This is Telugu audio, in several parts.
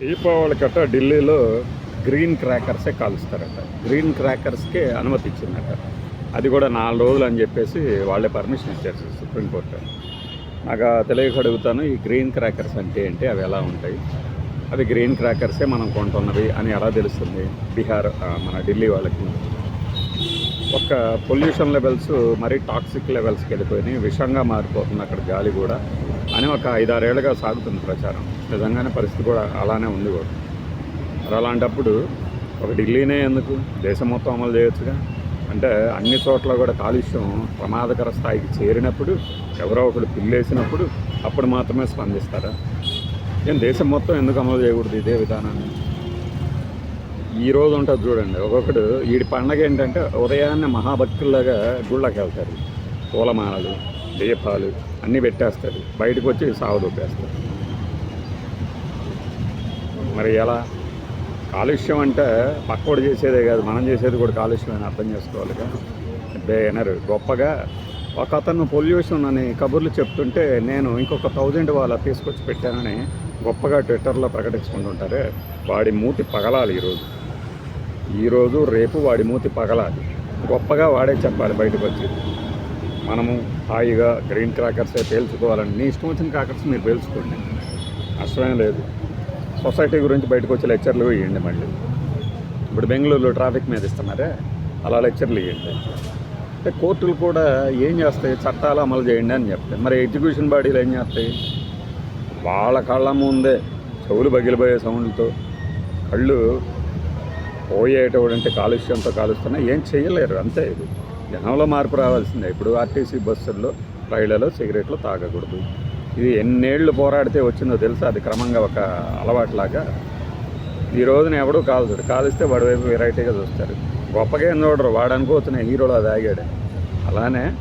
దీపావళి కట్ట ఢిల్లీలో గ్రీన్ క్రాకర్సే కాలుస్తారట. గ్రీన్ క్రాకర్స్కే అనుమతి ఇచ్చిందట అది కూడా నాలుగు రోజులు అని చెప్పేసి వాళ్ళే పర్మిషన్ ఇచ్చారు సుప్రీంకోర్టు నాకు తెలియక అడుగుతాను ఈ గ్రీన్ క్రాకర్స్ అంటే ఏంటి? అవి ఎలా ఉంటాయి? అవి గ్రీన్ క్రాకర్సే మనం కొంటున్నవి అని ఎలా తెలుస్తుంది? బీహార్ మన ఢిల్లీ వాళ్ళకి. ఒక పొల్యూషన్ లెవెల్స్ మరీ టాక్సిక్ లెవెల్స్కి వెళ్ళిపోయినాయి. విషంగా మారిపోతుంది అక్కడ గాలి కూడా. అని ఒక ఐదారేళ్ళుగా సాగుతుంది ప్రచారం. నిజంగానే పరిస్థితి కూడా అలానే ఉంది కూడా. మరి అలాంటప్పుడు ఒక ఢిల్లీనే ఎందుకు? దేశం మొత్తం అమలు చేయొచ్చుగా? అంటే అన్ని చోట్ల కూడా కాలుష్యం ప్రమాదకర స్థాయికి చేరినప్పుడు ఎవరో ఒకడు పిల్లేసినప్పుడు అప్పుడు మాత్రమే స్పందిస్తారా? నేను దేశం మొత్తం ఎందుకు అమలు చేయకూడదు ఇదే విధానాన్ని? ఈ రోజు ఉంటుంది చూడండి ఒక్కొక్కడు వీడి పండగ ఏంటంటే ఉదయాన్నే మహాభక్తుల్లాగా గుళ్ళకి వెళ్తారు. పూలమాలలు దీపాలు అన్నీ పెట్టేస్తారు. బయటకు వచ్చి సాగు మరి ఎలా? కాలుష్యం అంటే పక్కోడు చేసేదే కాదు మనం చేసేది కూడా కాలుష్యం అని అర్థం చేసుకోవాలిగా అబ్బే అనరు గొప్పగా ఒక అతను పొల్యూషన్ అని కబుర్లు చెప్తుంటే నేను ఇంకొక థౌజండ్ వాళ్ళ తీసుకొచ్చి పెట్టానని గొప్పగా ట్విట్టర్లో ప్రకటించుకుంటుంటారే వాడి మూతి పగలాలి ఈరోజు. ఈరోజు రేపు వాడి మూతి పగలాలి. గొప్పగా వాడే చెప్పాలి బయటకు వచ్చి. మనము హాయిగా గ్రీన్ క్రాకర్సే పేల్చుకోవాలని. నీ ఇష్టం వచ్చిన క్రాకర్స్ మీరు పేల్చుకోండి. అసలేం లేదు. సొసైటీ గురించి బయటకు వచ్చే లెక్చర్లు ఇవ్వండి మళ్ళీ. ఇప్పుడు బెంగళూరులో ట్రాఫిక్ మీద ఇస్తున్నారే అలా లెక్చర్లు ఇవ్వండి. అంటే కోర్టులు కూడా ఏం చేస్తాయి? చట్టాలు అమలు చేయండి అని చెప్తాయి. మరి ఎగ్జిక్యూషన్ బాడీలు ఏం చేస్తాయి? వాళ్ళ కళ్ళ ముందే చెవులు పగిలిపోయే సౌండ్లతో కళ్ళు పోయేటటువంటి కాలుష్యంతో కాలుస్తున్నా ఏం చేయలేరు. అంతే ఇది. జనంలో మార్పు రావాల్సిందే. ఇప్పుడు ఆర్టీసీ బస్సుల్లో రైళ్ళలో సిగరెట్లు తాగకూడదు. ఇది ఎన్నేళ్ళు పోరాడితే వచ్చిందో తెలుసా? అది క్రమంగా ఒక అలవాట్లాగా. ఈ రోజున ఎవడూ కాల్చడు. కాలిస్తే వాడి వైపు వెరైటీగా చూస్తారు. గొప్పగా ఏం చూడరు. వాడు అనుకోవచ్చిన హీరోలో అది ఆగాడు. అలానే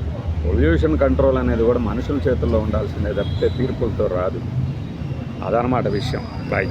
పొల్యూషన్ కంట్రోల్ అనేది కూడా మనుషుల చేతుల్లో ఉండాల్సిందే తప్పితే తీర్పులతో రాదు. అదనమాట విషయం. బాయ్